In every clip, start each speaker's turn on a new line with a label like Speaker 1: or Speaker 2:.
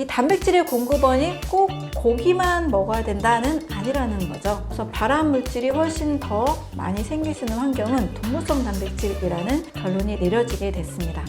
Speaker 1: 이 단백질의 공급원이 꼭 고기만 먹어야 된다는 아니라는 거죠. 그래서 발암 물질이 훨씬 더 많이 생길 수 있는 환경은 동물성 단백질이라는 결론이 내려지게 됐습니다.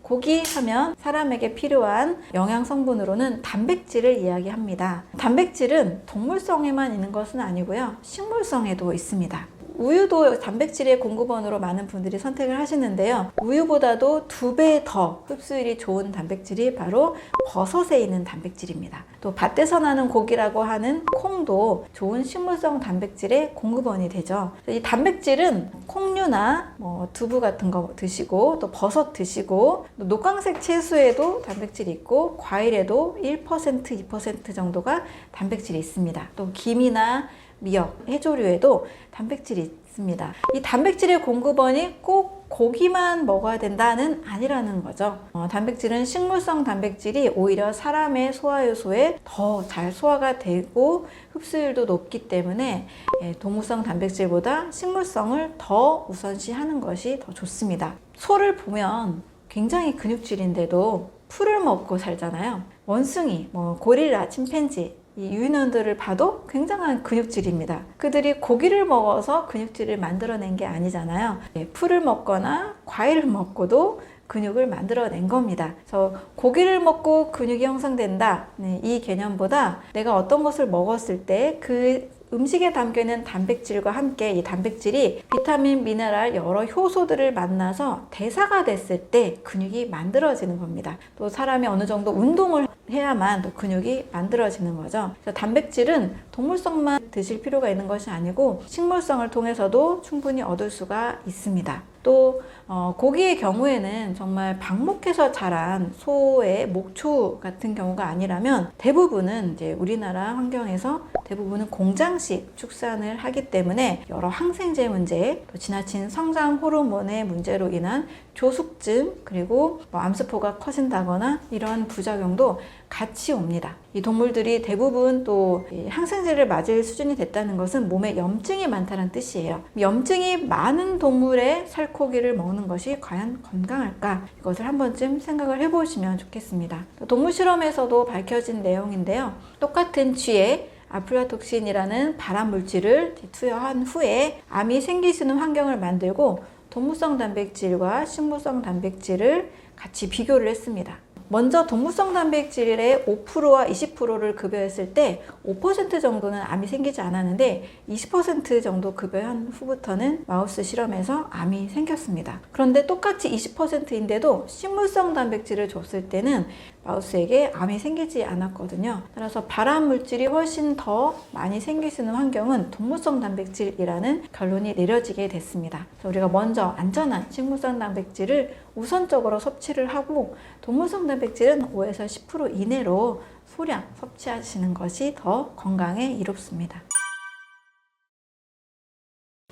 Speaker 1: 고기 하면 사람에게 필요한 영양 성분으로는 단백질을 이야기합니다. 단백질은 동물성에만 있는 것은 아니고요. 식물성에도 있습니다. 우유도 단백질의 공급원으로 많은 분들이 선택을 하시는데요. 우유보다도 두 배 더 흡수율이 좋은 단백질이 바로 버섯에 있는 단백질입니다. 또 밭에서 나는 고기라고 하는 콩도 좋은 식물성 단백질의 공급원이 되죠. 이 단백질은 콩류나 뭐 두부 같은 거 드시고 또 버섯 드시고 또 녹광색 채소에도 단백질이 있고 과일에도 1% 2% 정도가 단백질이 있습니다. 또 김이나 미역, 해조류에도 단백질이 있습니다. 이 단백질의 공급원이 꼭 고기만 먹어야 된다는 아니라는 거죠. 어, 단백질은 식물성 단백질이 오히려 사람의 소화효소에 더 잘 소화가 되고 흡수율도 높기 때문에 예, 동물성 단백질보다 식물성을 더 우선시하는 것이 더 좋습니다. 소를 보면 굉장히 근육질인데도 풀을 먹고 살잖아요. 원숭이, 뭐 고릴라, 침팬지 이 유인원들을 봐도 굉장한 근육질입니다. 그들이 고기를 먹어서 근육질을 만들어낸 게 아니잖아요. 예, 풀을 먹거나 과일을 먹고도 근육을 만들어낸 겁니다. 그래서 고기를 먹고 근육이 형성된다. 네, 이 개념보다 내가 어떤 것을 먹었을 때 그 음식에 담겨 있는 단백질과 함께 이 단백질이 비타민, 미네랄 여러 효소들을 만나서 대사가 됐을 때 근육이 만들어지는 겁니다. 또 사람이 어느 정도 운동을 해야만 또 근육이 만들어지는 거죠. 단백질은 동물성만 드실 필요가 있는 것이 아니고 식물성을 통해서도 충분히 얻을 수가 있습니다. 또 어, 고기의 경우에는 정말 방목해서 자란 소의 목초 같은 경우가 아니라면 대부분은 이제 우리나라 환경에서 대부분은 공장식 축산을 하기 때문에 여러 항생제 문제, 또 지나친 성장 호르몬의 문제로 인한 조숙증 그리고 뭐 암세포가 커진다거나 이런 부작용도 같이 옵니다. 이 동물들이 대부분 또이 항생제를 맞을 수준이 됐다는 것은 몸에 염증이 많다는 뜻이에요. 염증이 많은 동물의 살코기를 먹는 것이 과연 건강할까? 이것을 한 번쯤 생각을 해보시면 좋겠습니다. 동물 실험에서도 밝혀진 내용인데요. 똑같은 쥐에 아플라톡신이라는 발암 물질을 투여한 후에 암이 생길 수 있는 환경을 만들고 동물성 단백질과 식물성 단백질을 같이 비교를 했습니다. 먼저 동물성 단백질의 5%와 20%를 급여했을 때 5% 정도는 암이 생기지 않았는데 20% 정도 급여한 후부터는 마우스 실험에서 암이 생겼습니다. 그런데 똑같이 20%인데도 식물성 단백질을 줬을 때는 마우스에게 암이 생기지 않았거든요. 따라서 발암 물질이 훨씬 더 많이 생길 수 있는 환경은 동물성 단백질이라는 결론이 내려지게 됐습니다. 우리가 먼저 안전한 식물성 단백질을 우선적으로 섭취를 하고 동물성 단백질은 5에서 10% 이내로 소량 섭취하시는 것이 더 건강에 이롭습니다.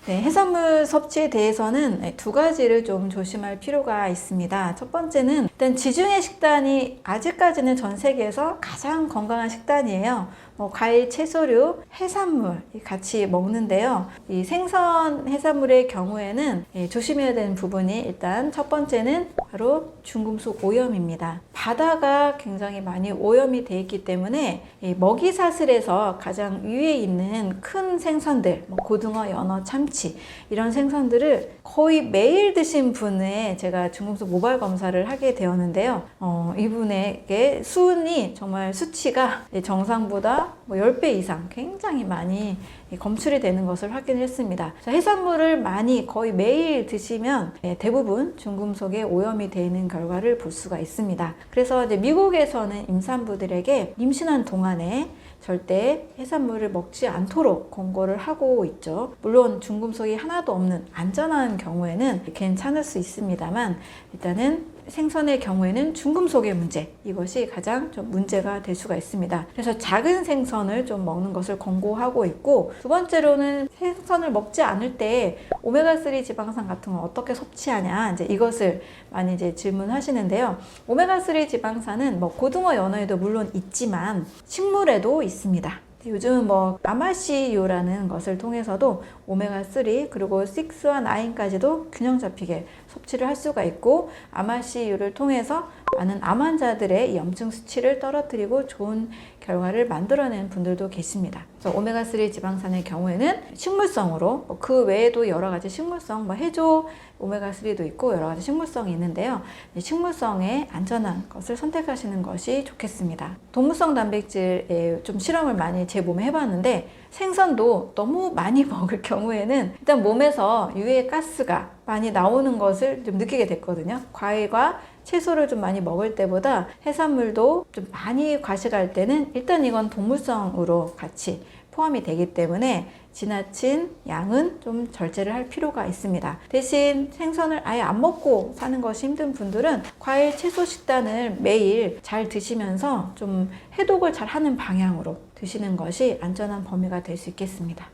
Speaker 1: 네, 해산물 섭취에 대해서는 네, 두 가지를 좀 조심할 필요가 있습니다. 첫 번째는 일단 지중해 식단이 아직까지는 전 세계에서 가장 건강한 식단이에요. 뭐 과일, 채소류, 해산물 같이 먹는데요. 이 생선 해산물의 경우에는 예, 조심해야 되는 부분이 일단 첫 번째는 바로 중금속 오염입니다. 바다가 굉장히 많이 오염이 되어 있기 때문에 이 먹이 사슬에서 가장 위에 있는 큰 생선들, 뭐 고등어, 연어, 참치 이런 생선들을 거의 매일 드신 분의 제가 중금속 모발 검사를 하게 되었는데요. 어, 이분에게 수은이 정말 수치가 정상보다 뭐 10배 이상 굉장히 많이 검출이 되는 것을 확인했습니다. 해산물을 많이 거의 매일 드시면 예, 대부분 중금속에 오염이 되어 있는 결과를 볼 수가 있습니다. 그래서 이제 미국에서는 임산부들에게 임신한 동안에 절대 해산물을 먹지 않도록 권고를 하고 있죠. 물론 중금속이 하나도 없는 안전한 경우에는 괜찮을 수 있습니다만 일단은 생선의 경우에는 중금속의 문제 이것이 가장 좀 문제가 될 수가 있습니다. 그래서 작은 생선을 좀 먹는 것을 권고하고 있고 두 번째로는 생선을 먹지 않을 때 오메가3 지방산 같은 걸 어떻게 섭취하냐 이제 이것을 많이 이제 질문하시는데요. 오메가3 지방산은 뭐 고등어 연어에도 물론 있지만 식물에도 있습니다. 요즘은 뭐 아마시유라는 것을 통해서도 오메가3 그리고 6와 9까지도 균형 잡히게 섭취를 할 수가 있고 아마씨유를 통해서 많은 암 환자들의 이 염증 수치를 떨어뜨리고 좋은 결과를 만들어낸 분들도 계십니다. 그래서 오메가3 지방산의 경우에는 식물성으로 뭐 그 외에도 여러 가지 식물성 뭐 해조 오메가3도 있고 여러 가지 식물성이 있는데요. 이 식물성에 안전한 것을 선택하시는 것이 좋겠습니다. 동물성 단백질에 좀 실험을 많이 제 몸에 해봤는데 생선도 너무 많이 먹을 경우에는 일단 몸에서 유해 가스가 많이 나오는 것을 좀 느끼게 됐거든요. 과일과 채소를 좀 많이 먹을 때보다 해산물도 좀 많이 과식할 때는 일단 이건 동물성으로 같이 포함이 되기 때문에 지나친 양은 좀 절제를 할 필요가 있습니다. 대신 생선을 아예 안 먹고 사는 것이 힘든 분들은 과일 채소 식단을 매일 잘 드시면서 좀 해독을 잘 하는 방향으로 드시는 것이 안전한 범위가 될 수 있겠습니다.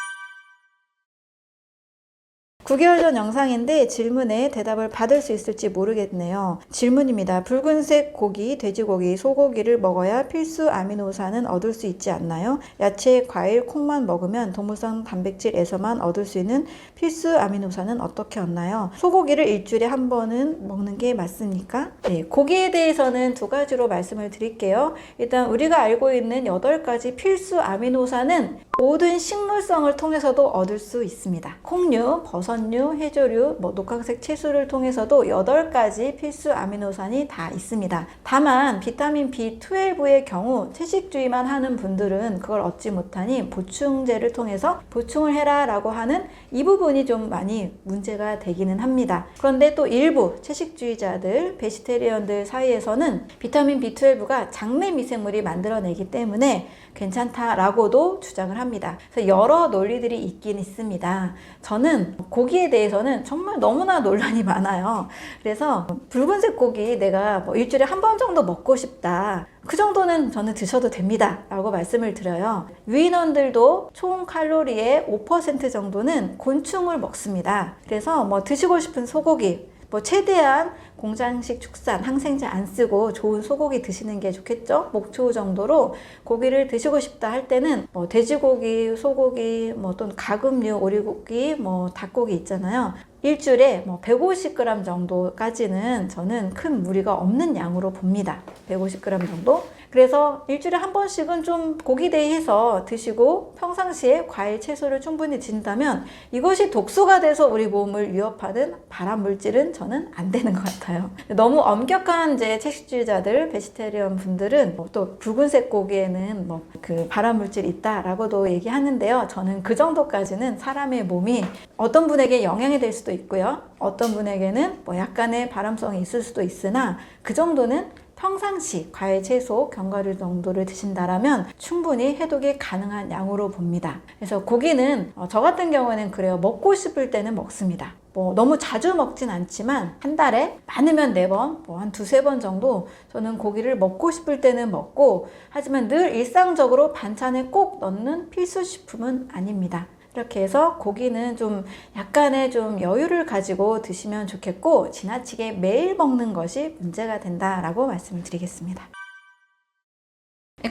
Speaker 1: 9개월 전 영상인데 질문에 대답을 받을 수 있을지 모르겠네요. 질문입니다. 붉은색 고기, 돼지고기, 소고기를 먹어야 필수 아미노산은 얻을 수 있지 않나요? 야채, 과일, 콩만 먹으면 동물성 단백질에서만 얻을 수 있는 필수 아미노산은 어떻게 얻나요? 소고기를 일주일에 한 번은 먹는 게 맞습니까? 네, 고기에 대해서는 두 가지로 말씀을 드릴게요. 일단 우리가 알고 있는 8가지 필수 아미노산은 모든 식물성을 통해서도 얻을 수 있습니다. 콩류, 버섯류, 해조류, 뭐 녹황색 채소를 통해서도 8가지 필수 아미노산이 다 있습니다. 다만 비타민 B12의 경우 채식주의만 하는 분들은 그걸 얻지 못하니 보충제를 통해서 보충을 해라 라고 하는 이 부분이 좀 많이 문제가 되기는 합니다. 그런데 또 일부 채식주의자들, 베지테리언들 사이에서는 비타민 B12가 장내 미생물이 만들어내기 때문에 괜찮다라고도 주장을 합니다. 그래서 여러 논리들이 있긴 있습니다. 저는 고기에 대해서는 정말 너무나 논란이 많아요. 그래서 붉은색 고기 내가 뭐 일주일에 한 번 정도 먹고 싶다. 그 정도는 저는 드셔도 됩니다. 라고 말씀을 드려요. 유인원들도 총 칼로리의 5% 정도는 곤충을 먹습니다. 그래서 뭐 드시고 싶은 소고기, 뭐 최대한 공장식 축산, 항생제 안 쓰고 좋은 소고기 드시는 게 좋겠죠? 목초 정도로 고기를 드시고 싶다 할 때는 뭐 돼지고기, 소고기, 뭐 또는 가금류, 오리고기, 뭐 닭고기 있잖아요. 일주일에 뭐 150g 정도까지는 저는 큰 무리가 없는 양으로 봅니다. 150g 정도. 그래서 일주일에 한 번씩은 좀 고기데이 해서 드시고 평상시에 과일, 채소를 충분히 드신다면 이것이 독소가 돼서 우리 몸을 위협하는 발암 물질은 저는 안 되는 것 같아요. 너무 엄격한 이제 채식주의자들, 베지테리언 분들은 뭐 또 붉은색 고기에는 뭐 그 발암 물질이 있다라고도 얘기하는데요. 저는 그 정도까지는 사람의 몸이 어떤 분에게 영향이 될 수도 있고요. 어떤 분에게는 뭐 약간의 발암성이 있을 수도 있으나 그 정도는 평상시 과일, 채소, 견과류 정도를 드신다라면 충분히 해독이 가능한 양으로 봅니다. 그래서 고기는 어, 저 같은 경우에는 그래요. 먹고 싶을 때는 먹습니다. 뭐 너무 자주 먹진 않지만 한 달에 많으면 네 번, 뭐 한 두세 번 정도 저는 고기를 먹고 싶을 때는 먹고 하지만 늘 일상적으로 반찬에 꼭 넣는 필수 식품은 아닙니다. 이렇게 해서 고기는 좀 약간의 좀 여유를 가지고 드시면 좋겠고 지나치게 매일 먹는 것이 문제가 된다라고 말씀을 드리겠습니다.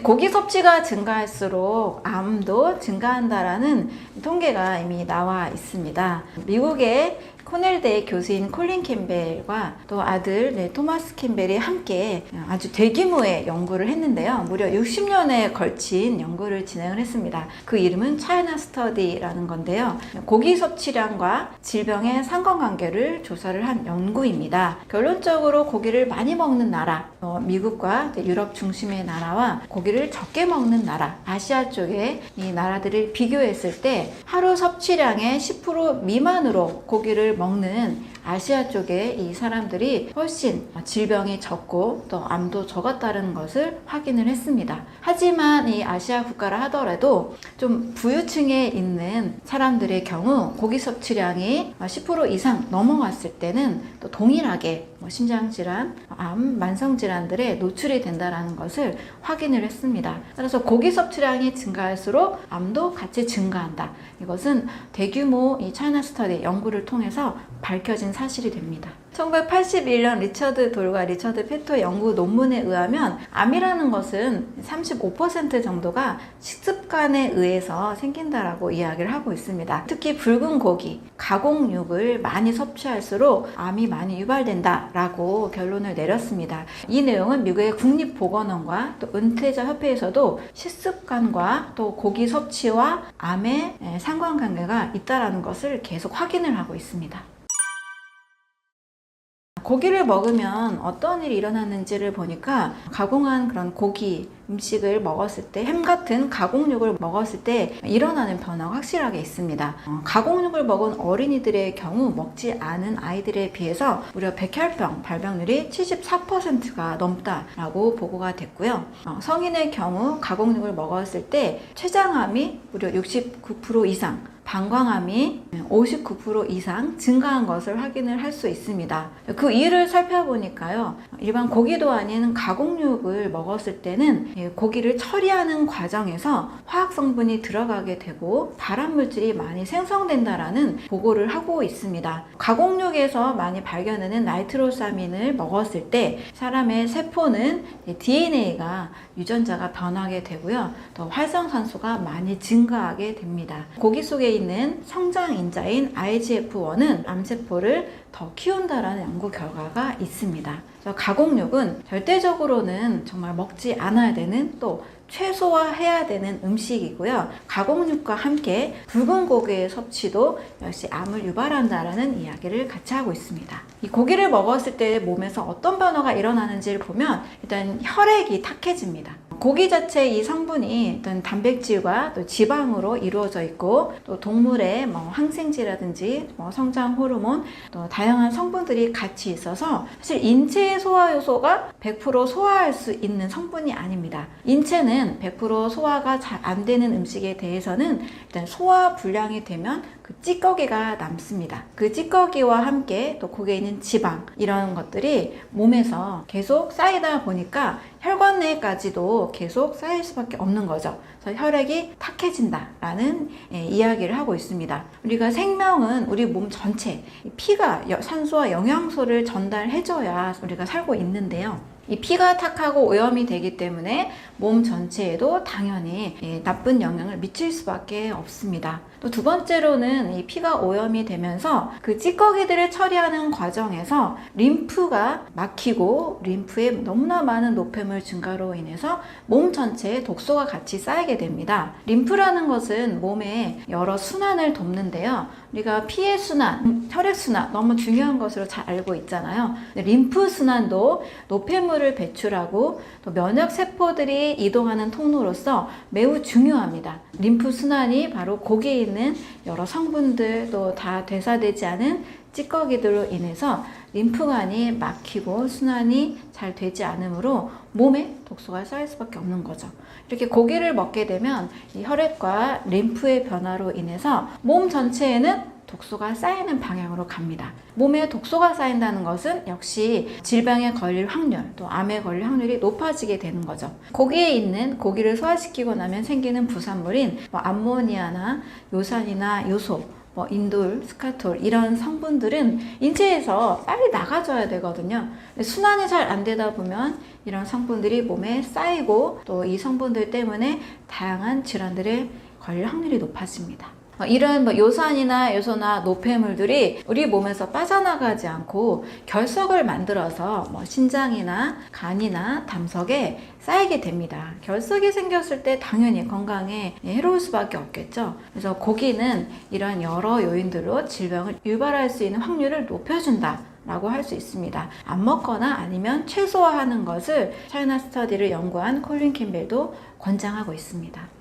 Speaker 1: 고기 섭취가 증가할수록 암도 증가한다라는 통계가 이미 나와 있습니다. 미국의 코넬대 교수인 콜린 캠벨과 또 아들 네, 토마스 캠벨이 함께 아주 대규모의 연구를 했는데요. 무려 60년에 걸친 연구를 진행을 했습니다. 그 이름은 차이나 스터디라는 건데요. 고기 섭취량과 질병의 상관관계를 조사를 한 연구입니다. 결론적으로 고기를 많이 먹는 나라, 어, 미국과 유럽 중심의 나라와 고기를 적게 먹는 나라, 아시아 쪽의 이 나라들을 비교했을 때 하루 섭취량의 10% 미만으로 고기를 먹는 아시아 쪽의 이 사람들이 훨씬 질병이 적고 또 암도 적었다는 것을 확인을 했습니다. 하지만 이 아시아 국가라 하더라도 좀 부유층에 있는 사람들의 경우 고기 섭취량이 10% 이상 넘어갔을 때는 또 동일하게 뭐 심장질환, 암, 만성질환들에 노출이 된다는 것을 확인을 했습니다. 그래서 고기 섭취량이 증가할수록 암도 같이 증가한다. 이것은 대규모 이 차이나 스터디 연구를 통해서 밝혀진 사실이 됩니다. 1981년 리처드 돌과 리처드 페토 연구 논문에 의하면 암이라는 것은 35% 정도가 식습관에 의해서 생긴다라고 이야기를 하고 있습니다. 특히 붉은 고기, 가공육을 많이 섭취할수록 암이 많이 유발된다라고 결론을 내렸습니다. 이 내용은 미국의 국립보건원과 또 은퇴자 협회에서도 식습관과 또 고기 섭취와 암의 상관관계가 있다라는 것을 계속 확인을 하고 있습니다. 고기를 먹으면 어떤 일이 일어나는지를 보니까 가공한 그런 고기 음식을 먹었을 때 햄 같은 가공육을 먹었을 때 일어나는 변화가 확실하게 있습니다. 어, 가공육을 먹은 어린이들의 경우 먹지 않은 아이들에 비해서 무려 백혈병 발병률이 74%가 넘다라고 보고가 됐고요. 어, 성인의 경우 가공육을 먹었을 때 췌장암이 무려 69% 이상 방광암이 59% 이상 증가한 것을 확인을 할 수 있습니다. 그 이유를 살펴보니까요. 일반 고기도 아닌 가공육을 먹었을 때는 예, 고기를 처리하는 과정에서 화학 성분이 들어가게 되고 발암 물질이 많이 생성된다라는 보고를 하고 있습니다. 가공육에서 많이 발견되는 나이트로사민을 먹었을 때 사람의 세포는 DNA가 유전자가 변하게 되고요. 또 활성산소가 많이 증가하게 됩니다. 고기 속에 있는 성장 인자인 IGF-1은 암세포를 더 키운다라는 연구 결과가 있습니다. 가공육은 절대적으로는 정말 먹지 않아야 되는 또 최소화해야 되는 음식이고요. 가공육과 함께 붉은 고기의 섭취도 역시 암을 유발한다라는 이야기를 같이 하고 있습니다. 이 고기를 먹었을 때 몸에서 어떤 변화가 일어나는지를 보면 일단 혈액이 탁해집니다. 고기 자체 이 성분이 어떤 단백질과 또 지방으로 이루어져 있고 또 동물의 뭐 항생제라든지 뭐 성장 호르몬 또 다양한 성분들이 같이 있어서 사실 인체의 소화 요소가 100% 소화할 수 있는 성분이 아닙니다. 인체는 100% 소화가 잘 안 되는 음식에 대해서는 일단 소화 불량이 되면 그 찌꺼기가 남습니다. 그 찌꺼기와 함께 또 고기에 있는 지방 이런 것들이 몸에서 계속 쌓이다 보니까 혈관 내까지도 계속 쌓일 수밖에 없는 거죠. 그래서 혈액이 탁해진다라는 예, 이야기를 하고 있습니다. 우리가 생명은 우리 몸 전체 피가 산소와 영양소를 전달해줘야 우리가 살고 있는데요. 이 피가 탁하고 오염이 되기 때문에 몸 전체에도 당연히 예, 나쁜 영향을 미칠 수밖에 없습니다. 또 두 번째로는 이 피가 오염이 되면서 그 찌꺼기들을 처리하는 과정에서 림프가 막히고 림프에 너무나 많은 노폐물 증가로 인해서 몸 전체에 독소가 같이 쌓이게 됩니다. 림프라는 것은 몸의 여러 순환을 돕는데요. 우리가 피의 순환, 혈액 순환 너무 중요한 것으로 잘 알고 있잖아요. 림프 순환도 노폐물을 배출하고 또 면역 세포들이 이동하는 통로로서 매우 중요합니다. 림프 순환이 바로 고기에 있는 여러 성분들 또 다 대사되지 않은 찌꺼기들로 인해서 림프관이 막히고 순환이 잘 되지 않으므로 몸에 독소가 쌓일 수밖에 없는 거죠. 이렇게 고기를 먹게 되면 이 혈액과 림프의 변화로 인해서 몸 전체에는 독소가 쌓이는 방향으로 갑니다. 몸에 독소가 쌓인다는 것은 역시 질병에 걸릴 확률, 또 암에 걸릴 확률이 높아지게 되는 거죠. 고기에 있는 고기를 소화시키고 나면 생기는 부산물인 뭐 암모니아나 요산이나 요소, 뭐 인돌, 스카톨 이런 성분들은 인체에서 빨리 나가줘야 되거든요. 순환이 잘 안 되다 보면 이런 성분들이 몸에 쌓이고 또 이 성분들 때문에 다양한 질환들에 걸릴 확률이 높아집니다. 어, 이런 뭐 요산이나 요소나 노폐물들이 우리 몸에서 빠져나가지 않고 결석을 만들어서 뭐 신장이나 간이나 담석에 쌓이게 됩니다. 결석이 생겼을 때 당연히 건강에 해로울 수밖에 없겠죠. 그래서 고기는 이런 여러 요인들로 질병을 유발할 수 있는 확률을 높여준다. 라고 할 수 있습니다. 안 먹거나 아니면 최소화하는 것을 차이나 스터디를 연구한 콜린 캠벨도 권장하고 있습니다.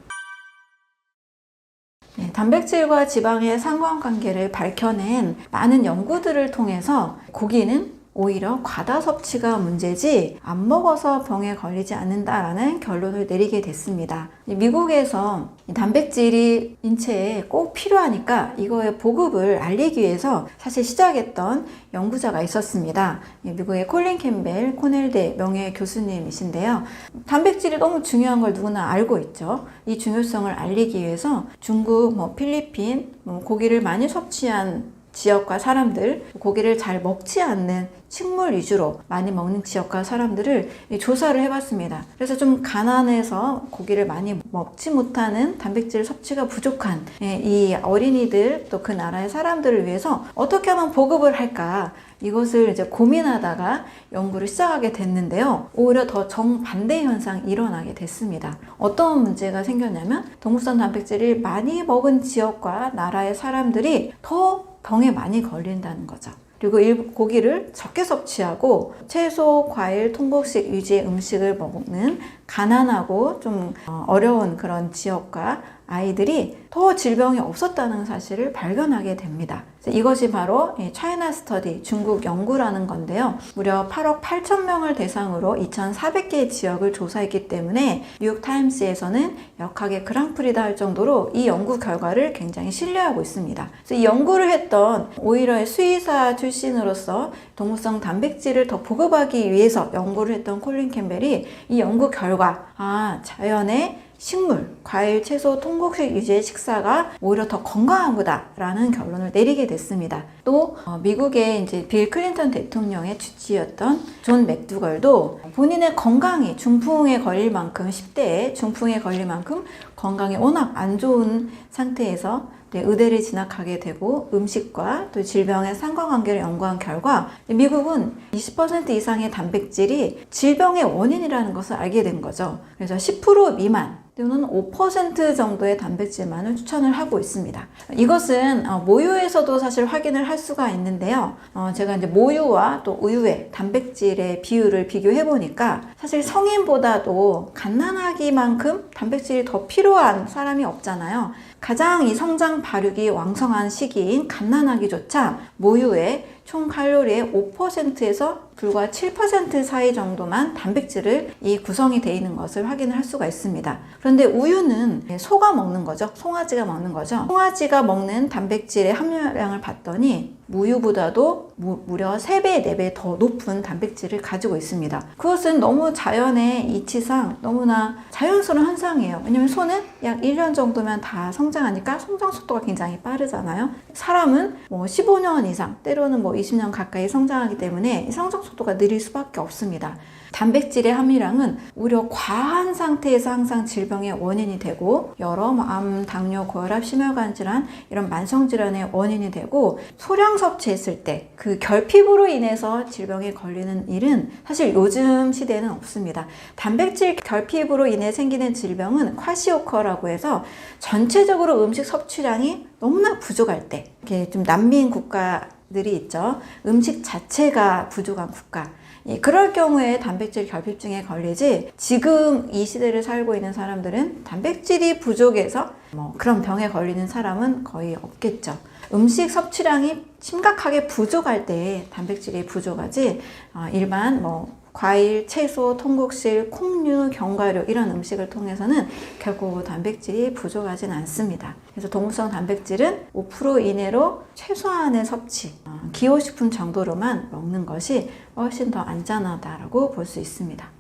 Speaker 1: 네, 단백질과 지방의 상관관계를 밝혀낸 많은 연구들을 통해서 고기는 오히려 과다 섭취가 문제지 안 먹어서 병에 걸리지 않는다라는 결론을 내리게 됐습니다. 미국에서 단백질이 인체에 꼭 필요하니까 이거의 보급을 알리기 위해서 사실 시작했던 연구자가 있었습니다. 미국의 콜린 캠벨 코넬대 명예 교수님이신데요. 단백질이 너무 중요한 걸 누구나 알고 있죠. 이 중요성을 알리기 위해서 중국, 뭐 필리핀, 뭐 고기를 많이 섭취한 지역과 사람들, 고기를 잘 먹지 않는 식물 위주로 많이 먹는 지역과 사람들을 이 조사를 해봤습니다. 그래서 좀 가난해서 고기를 많이 먹지 못하는 단백질 섭취가 부족한 예, 이 어린이들 또 그 나라의 사람들을 위해서 어떻게 하면 보급을 할까 이것을 이제 고민하다가 연구를 시작하게 됐는데요. 오히려 더 정반대 현상이 일어나게 됐습니다. 어떤 문제가 생겼냐면 동물성 단백질을 많이 먹은 지역과 나라의 사람들이 더 병에 많이 걸린다는 거죠. 그리고 일- 고기를 적게 섭취하고 채소, 과일, 통곡식 위주의 음식을 먹는 가난하고 좀 어, 어려운 그런 지역과 아이들이 더 질병이 없었다는 사실을 발견하게 됩니다. 그래서 이것이 바로 이 차이나 스터디 중국 연구라는 건데요. 무려 8억 8천 명을 대상으로 2,400개의 지역을 조사했기 때문에 뉴욕 타임스에서는 역학의 그랑프리다 할 정도로 이 연구 결과를 굉장히 신뢰하고 있습니다. 이 연구를 했던 오히려 수의사 출신으로서 동물성 단백질을 더 보급하기 위해서 연구를 했던 콜린 캠벨이 이 연구 결과 아 자연의 식물, 과일, 채소, 통곡식 위주의 식사가 오히려 더 건강한 거다라는 결론을 내리게 됐습니다. 또 어, 미국의 이제 빌 클린턴 대통령의 주치였던 존 맥두걸도 본인의 건강이 중풍에 걸릴 만큼 10대에 중풍에 걸릴 만큼 건강이 워낙 안 좋은 상태에서 네, 의대를 진학하게 되고 음식과 또 질병의 상관관계를 연구한 결과 미국은 20% 이상의 단백질이 질병의 원인이라는 것을 알게 된 거죠. 그래서 10% 미만 또는 5% 정도의 단백질만을 추천을 하고 있습니다. 이것은 어, 모유에서도 사실 확인을 할 수가 있는데요. 어, 제가 이제 모유와 또 우유의 단백질의 비율을 비교해 보니까 사실 성인보다도 갓난아기만큼 단백질이 더 필요한 사람이 없잖아요. 가장 이 성장 발육이 왕성한 시기인 갓난아기조차 모유의 총 칼로리의 5%에서 불과 7% 사이 정도만 단백질을 이 구성이 되어 있는 것을 확인을 할 수가 있습니다. 그런데 우유는 소가 먹는 거죠. 송아지가 먹는 거죠. 송아지가 먹는 단백질의 함유량을 봤더니 무유보다도 무, 무려 3배, 4배 더 높은 단백질을 가지고 있습니다. 그것은 너무 자연의 이치상 너무나 자연스러운 현상이에요. 왜냐면 소는 약 1년 정도면 다 성장하니까 성장 속도가 굉장히 빠르잖아요. 사람은 뭐 15년 이상, 때로는 뭐 20년 가까이 성장하기 때문에 이 성장 속도가 느릴 수밖에 없습니다. 단백질의 함유량은 오히려 과한 상태에서 항상 질병의 원인이 되고 여러 뭐 암, 당뇨, 고혈압, 심혈관 질환 이런 만성 질환의 원인이 되고 소량 섭취했을 때 그 결핍으로 인해서 질병에 걸리는 일은 사실 요즘 시대에는 없습니다. 단백질 결핍으로 인해 생기는 질병은 콰시오커라고 해서 전체적으로 음식 섭취량이 너무나 부족할 때 이렇게 좀 난민 국가 들이 있죠. 음식 자체가 부족한 국가. 예, 그럴 경우에 단백질 결핍증에 걸리지 지금 이 시대를 살고 있는 사람들은 단백질이 부족해서 뭐 그런 병에 걸리는 사람은 거의 없겠죠. 음식 섭취량이 심각하게 부족할 때 단백질이 부족하지 어, 일반 뭐 과일, 채소, 통곡실, 콩류, 견과류 이런 음식을 통해서는 결코 단백질이 부족하진 않습니다. 그래서 동물성 단백질은 5% 이내로 최소한의 섭취, 어, 기호식품 정도로만 먹는 것이 훨씬 더 안전하다라고 볼 수 있습니다.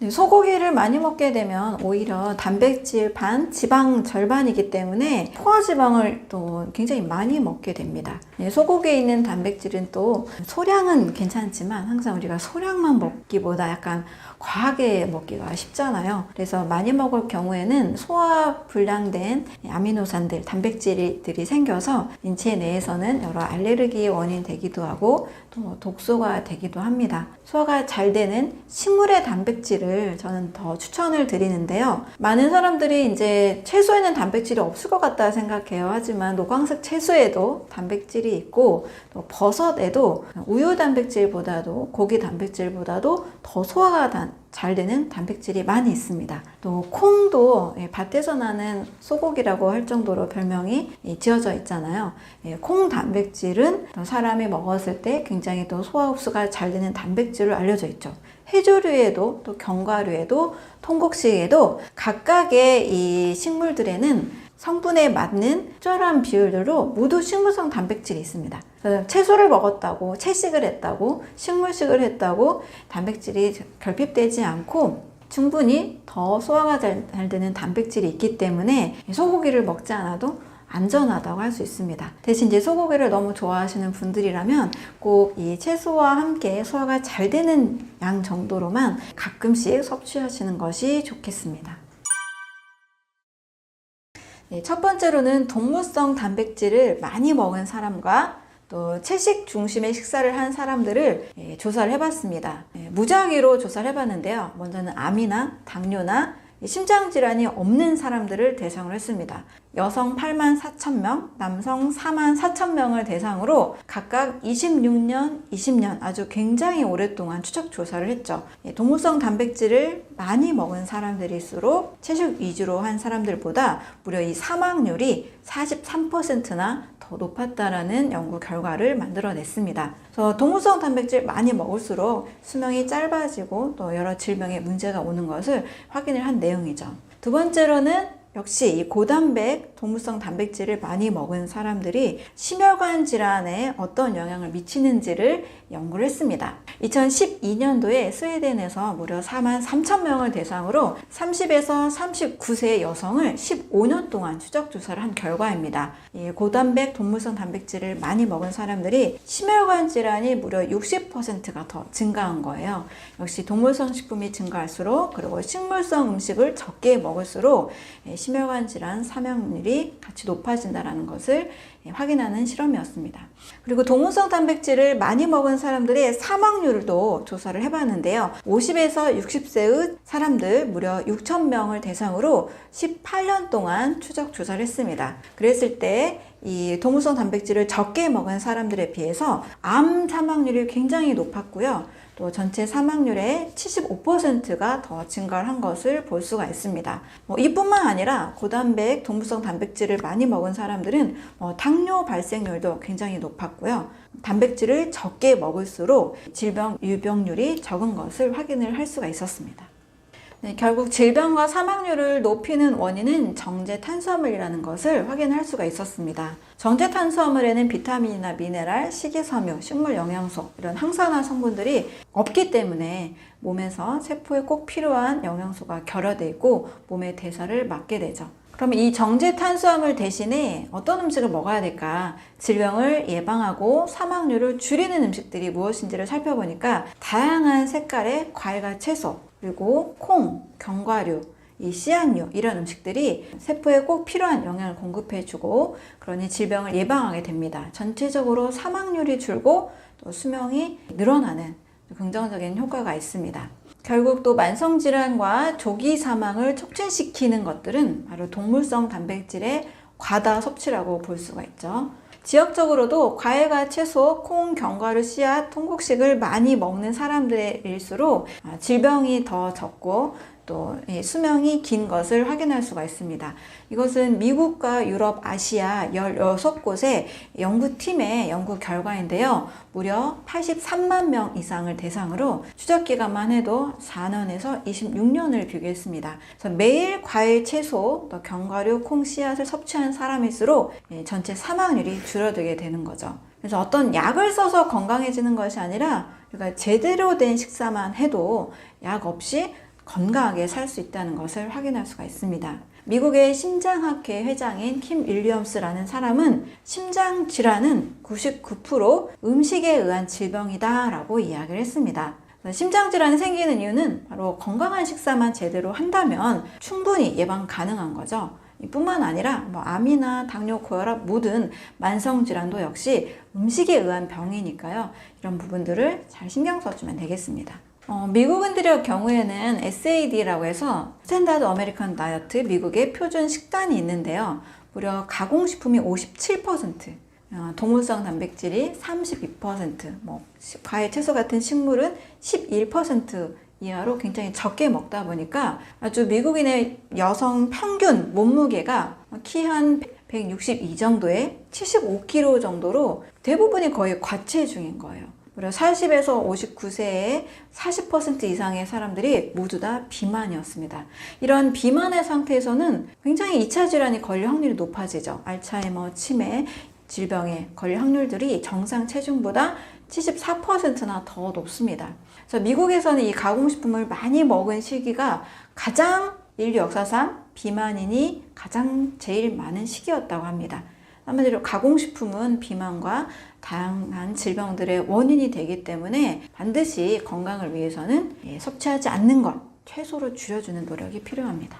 Speaker 1: 네, 소고기를 많이 먹게 되면 오히려 단백질 반, 지방 절반이기 때문에 포화지방을 또 굉장히 많이 먹게 됩니다. 네, 소고기에 있는 단백질은 또 소량은 괜찮지만 항상 우리가 소량만 먹기보다 약간 과하게 먹기가 쉽잖아요. 그래서 많이 먹을 경우에는 소화 불량된 아미노산들, 단백질들이 생겨서 인체 내에서는 여러 알레르기의 원인 되기도 하고 독소가 되기도 합니다. 소화가 잘 되는 식물의 단백질을 저는 더 추천을 드리는데요. 많은 사람들이 이제 채소에는 단백질이 없을 것 같다 생각해요. 하지만 노광색 채소에도 단백질이 있고 또 버섯에도 우유 단백질보다도 고기 단백질보다도 더 소화가 단- 잘 되는 단백질이 많이 있습니다. 또 콩도 예, 밭에서 나는 소고기라고 할 정도로 별명이 예, 지어져 있잖아요. 예, 콩 단백질은 또 사람이 먹었을 때 굉장히 또 소화 흡수가 잘 되는 단백질로 알려져 있죠. 해조류에도 또 견과류에도 통곡식에도 각각의 이 식물들에는 성분에 맞는 적절한 비율로 모두 식물성 단백질이 있습니다. 채소를 먹었다고, 채식을 했다고, 식물식을 했다고 단백질이 결핍되지 않고 충분히 더 소화가 잘, 잘 되는 단백질이 있기 때문에 소고기를 먹지 않아도 안전하다고 할 수 있습니다. 대신 이제 소고기를 너무 좋아하시는 분들이라면 꼭 이 채소와 함께 소화가 잘 되는 양 정도로만 가끔씩 섭취하시는 것이 좋겠습니다. 네, 첫 번째로는 동물성 단백질을 많이 먹은 사람과 또 채식 중심의 식사를 한 사람들을 예, 조사를 해봤습니다. 예, 무작위로 조사를 해봤는데요. 먼저는 암이나 당뇨나 심장 질환이 없는 사람들을 대상으로 했습니다. 여성 8만 4천 명, 남성 4만 4천 명을 대상으로 각각 26년, 20년 아주 굉장히 오랫동안 추적 조사를 했죠. 예, 동물성 단백질을 많이 먹은 사람들일수록 채식 위주로 한 사람들보다 무려 이 사망률이 43%나 더 높았다라는 연구 결과를 만들어냈습니다. 그래서 동물성 단백질 많이 먹을수록 수명이 짧아지고 또 여러 질병에 문제가 오는 것을 확인을 한 내용이죠. 두 번째로는 역시 이 고단백 동물성 단백질을 많이 먹은 사람들이 심혈관 질환에 어떤 영향을 미치는지를 연구를 했습니다. 2012년도에 스웨덴에서 무려 4만 3천 명을 대상으로 30에서 39세 여성을 15년 동안 추적 조사를 한 결과입니다. 이 고단백 동물성 단백질을 많이 먹은 사람들이 심혈관 질환이 무려 60%가 더 증가한 거예요. 역시 동물성 식품이 증가할수록 그리고 식물성 음식을 적게 먹을수록 심혈관 질환 사망률이 같이 높아진다는 것을 확인하는 실험이었습니다. 그리고 동물성 단백질을 많이 먹은 사람들의 사망률도 조사를 해봤는데요. 50에서 60세의 사람들 무려 6천 명을 대상으로 18년 동안 추적 조사를 했습니다. 그랬을 때 이 동물성 단백질을 적게 먹은 사람들에 비해서 암 사망률이 굉장히 높았고요. 또 전체 사망률의 75%가 더 증가를 한 것을 볼 수가 있습니다. 뭐 이뿐만 아니라 고단백, 동물성 단백질을 많이 먹은 사람들은 뭐 당뇨 발생률도 굉장히 높았고요. 단백질을 적게 먹을수록 질병 유병률이 적은 것을 확인을 할 수가 있었습니다. 네, 결국 질병과 사망률을 높이는 원인은 정제 탄수화물이라는 것을 확인할 수가 있었습니다. 정제 탄수화물에는 비타민이나 미네랄, 식이섬유, 식물 영양소 이런 항산화 성분들이 없기 때문에 몸에서 세포에 꼭 필요한 영양소가 결여돼 있고 몸의 대사를 막게 되죠. 그러면 이 정제 탄수화물 대신에 어떤 음식을 먹어야 될까? 질병을 예방하고 사망률을 줄이는 음식들이 무엇인지를 살펴보니까 다양한 색깔의 과일과 채소, 그리고 콩, 견과류, 이 씨앗류 이런 음식들이 세포에 꼭 필요한 영양을 공급해주고 그러니 질병을 예방하게 됩니다. 전체적으로 사망률이 줄고 또 수명이 늘어나는 긍정적인 효과가 있습니다. 결국 또 만성질환과 조기 사망을 촉진시키는 것들은 바로 동물성 단백질의 과다 섭취라고 볼 수가 있죠. 지역적으로도 과일과 채소, 콩, 견과류, 씨앗, 통곡식을 많이 먹는 사람들일수록 아, 질병이 더 적고 또 수명이 긴 것을 확인할 수가 있습니다. 이것은 미국과 유럽, 아시아 16곳의 연구팀의 연구 결과인데요. 무려 83만 명 이상을 대상으로 추적 기간만 해도 4년에서 26년을 비교했습니다. 그래서 매일 과일, 채소, 또 견과류, 콩, 씨앗을 섭취하는 사람일수록 전체 사망률이 줄어들게 되는 거죠. 그래서 어떤 약을 써서 건강해지는 것이 아니라 그러니까 제대로 된 식사만 해도 약 없이 건강하게 살 수 있다는 것을 확인할 수가 있습니다. 미국의 심장학회 회장인 킴 윌리엄스라는 사람은 심장 질환은 99% 음식에 의한 질병이다 라고 이야기를 했습니다. 심장 질환이 생기는 이유는 바로 건강한 식사만 제대로 한다면 충분히 예방 가능한 거죠. 뿐만 아니라 뭐 암이나 당뇨, 고혈압 모든 만성 질환도 역시 음식에 의한 병이니까요. 이런 부분들을 잘 신경 써주면 되겠습니다. 어, 미국인들의 경우에는 SAD라고 해서 스탠다드 아메리칸 다이어트 미국의 표준 식단이 있는데요. 무려 가공식품이 57%, 어, 동물성 단백질이 32%, 뭐 과일, 채소 같은 식물은 11% 이하로 굉장히 적게 먹다 보니까 아주 미국인의 여성 평균 몸무게가 키 한 162 정도에 75kg 정도로 대부분이 거의 과체중인 거예요. 무려 40에서 59세의 40% 이상의 사람들이 모두 다 비만이었습니다. 이런 비만의 상태에서는 굉장히 2차 질환이 걸릴 확률이 높아지죠. 알츠하이머, 치매, 질병에 걸릴 확률들이 정상 체중보다 74%나 더 높습니다. 그래서 미국에서는 이 가공식품을 많이 먹은 시기가 가장 인류 역사상 비만인이 가장 제일 많은 시기였다고 합니다. 한마디로 가공식품은 비만과 다양한 질병들의 원인이 되기 때문에 반드시 건강을 위해서는 예, 섭취하지 않는 것 최소로 줄여주는 노력이 필요합니다.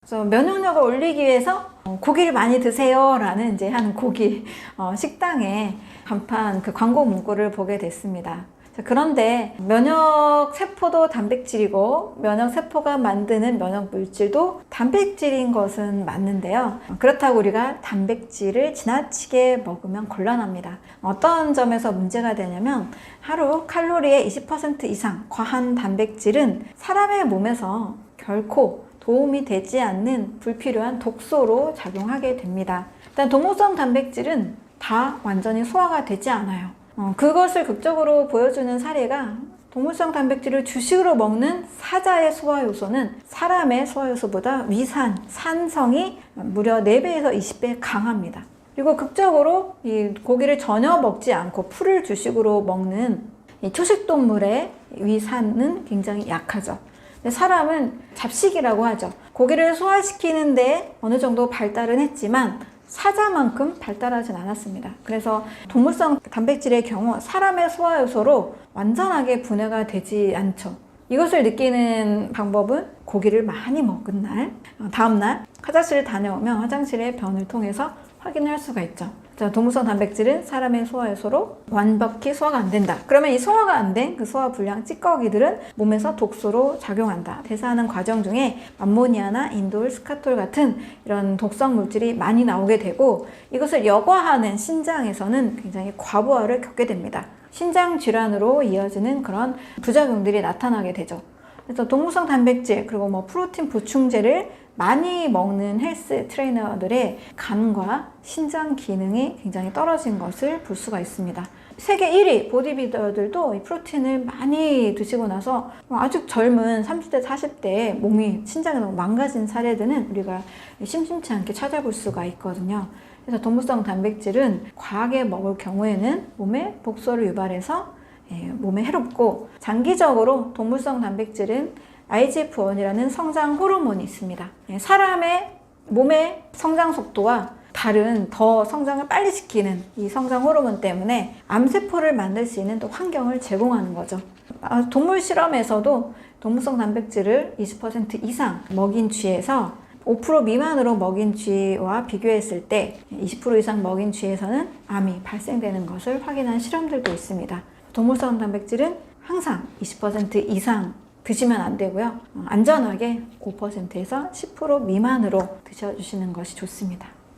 Speaker 1: 그래서 면역력을 올리기 위해서 어, 고기를 많이 드세요라는 이제 한 고기 어, 식당에 간판 그 광고 문구를 보게 됐습니다. 자, 그런데 면역 세포도 단백질이고 면역 세포가 만드는 면역 물질도 단백질인 것은 맞는데요. 그렇다고 우리가 단백질을 지나치게 먹으면 곤란합니다. 어떤 점에서 문제가 되냐면 하루 칼로리의 20% 이상 과한 단백질은 사람의 몸에서 결코 도움이 되지 않는 불필요한 독소로 작용하게 됩니다. 일단 동물성 단백질은 다 완전히 소화가 되지 않아요. 어, 그것을 극적으로 보여주는 사례가 동물성 단백질을 주식으로 먹는 사자의 소화 요소는 사람의 소화 요소보다 위산, 산성이 무려 4배에서 20배 강합니다. 그리고 극적으로 이 고기를 전혀 먹지 않고 풀을 주식으로 먹는 이 초식 동물의 위산은 굉장히 약하죠. 사람은 잡식이라고 하죠. 고기를 소화시키는데 어느 정도 발달은 했지만 사자만큼 발달하진 않았습니다. 그래서 동물성 단백질의 경우 사람의 소화 요소로 완전하게 분해가 되지 않죠. 이것을 느끼는 방법은 고기를 많이 먹은 날, 어, 다음날 화장실을 다녀오면 화장실의 변을 통해서 확인할 수가 있죠. 자, 동물성 단백질은 사람의 소화효소로 완벽히 소화가 안 된다. 그러면 이 소화가 안 된 그 소화 불량 찌꺼기들은 몸에서 독소로 작용한다. 대사하는 과정 중에 암모니아나 인돌, 스카톨 같은 이런 독성 물질이 많이 나오게 되고 이것을 여과하는 신장에서는 굉장히 과부하를 겪게 됩니다. 신장 질환으로 이어지는 그런 부작용들이 나타나게 되죠. 그래서 동물성 단백질 그리고 뭐 프로틴 보충제를 많이 먹는 헬스 트레이너들의 간과 신장 기능이 굉장히 떨어진 것을 볼 수가 있습니다. 세계 1위 보디빌더들도 이 프로틴을 많이 드시고 나서 아주 젊은 30대, 40대 몸이 신장이 너무 망가진 사례들은 우리가 심심치 않게 찾아볼 수가 있거든요. 그래서 동물성 단백질은 과하게 먹을 경우에는 몸에 복소를 유발해서 예, 몸에 해롭고 장기적으로 동물성 단백질은 IGF-1이라는 성장 호르몬이 있습니다. 예, 사람의 몸의 성장 속도와 다른 더 성장을 빨리 시키는 이 성장 호르몬 때문에 암세포를 만들 수 있는 또 환경을 제공하는 거죠. 아, 동물 실험에서도 동물성 단백질을 20% 이상 먹인 쥐에서 5% 미만으로 먹인 쥐와 비교했을 때 20% 이상 먹인 쥐에서는 암이 발생되는 것을 확인한 실험들도 있습니다. 동물성 단백질은 항상 20% 이상 드시면 안 되고요. 어, 안전하게 5%에서 10% 미만으로 드셔주시는 것이 좋습니다.